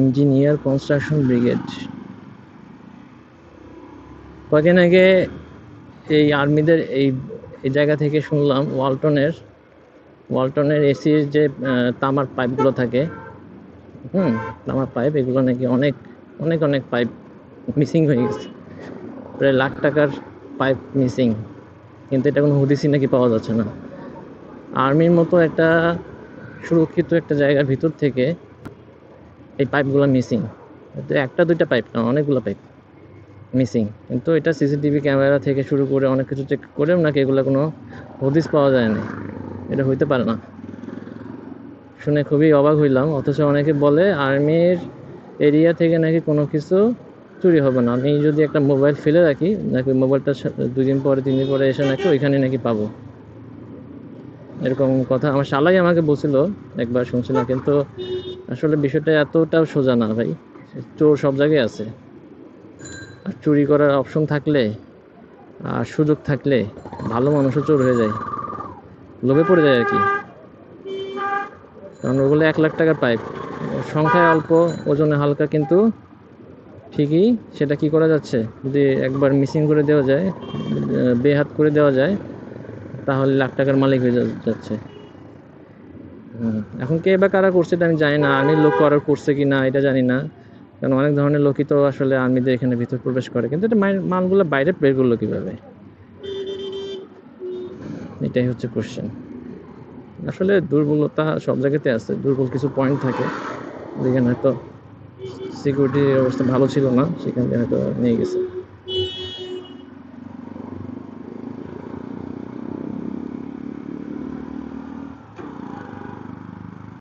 Engineer construction brigade. কদিন আগে এই আর্মিদের এই এই জায়গা থেকে শুনলাম ওয়ালটনের ওয়ালটনের এসির যে তামার পাইপগুলো থাকে, হুম, তামার পাইপ, এগুলো নাকি অনেক অনেক অনেক পাইপ মিসিং হয়ে গেছে। প্রায় লাখ টাকার পাইপ মিসিং, কিন্তু এটা কোনো হুদিসি নাকি পাওয়া যাচ্ছে না। আর্মির মতো একটা সুরক্ষিত একটা জায়গার ভিতর থেকে এই পাইপগুলো মিসিং একটা দুইটা পাইপ না, অনেকগুলো পাইপ মিসিং কিন্তু এটা সিসিটিভি ক্যামেরা থেকে শুরু করে অনেক কিছু চেক করেও নাকি এগুলো কোনো হদিস পাওয়া যায় না এটা হইতে পারে না। শুনে খুবই অবাক হইলাম। অথচ অনেকে বলে আর্মির এরিয়া থেকে নাকি কোনো কিছু চুরি হবে না। আমি যদি একটা মোবাইল ফেলে রাখি, নাকি মোবাইলটা সা- দুই দিন পরে, তিন দিন পরে এসে নাকি ওইখানে নাকি পাবো। এরকম কথা আমার শালাই আমাকে বলছিল একবার শুনছিলাম। কিন্তু আসলে বিষয়টা এতটাও সোজা না ভাই। চোর সব জায়গায় আছে। আর চুরি করার অপশন থাকলে আর সুযোগ থাকলে ভালো মানুষও চোর হয়ে যায়। লোভে পড়ে যায় আর কি। কারণ ওগুলো এক লাখ টাকার পাইপ সংখ্যায় অল্প, ওজনে হালকা কিন্তু ঠিকই সেটা কি করা যাচ্ছে? যদি একবার মিসিং করে দেওয়া যায় বেহাত করে দেওয়া যায়, তাহলে লাখ টাকার মালিক হয়ে যাচ্ছে। এখন কে বা কারা করছে এটা আমি জানি না। আর্মির লোক করার করছে কি না, এটা জানি না। কারণ অনেক ধরনের লোকই তো আসলে আর্মিদের এখানে ভিতর প্রবেশ করে। কিন্তু এটা মাল- মালগুলো বাইরে বের করল কীভাবে? এটাই হচ্ছে কোশ্চেন আসলে দুর্বলতা সব জায়গাতে আছে। দুর্বল কিছু পয়েন্ট থাকে। যেখানে হয়তো সিকিউরিটির অবস্থা ভালো ছিল না, সেখান থেকে হয়তো নিয়ে গেছে।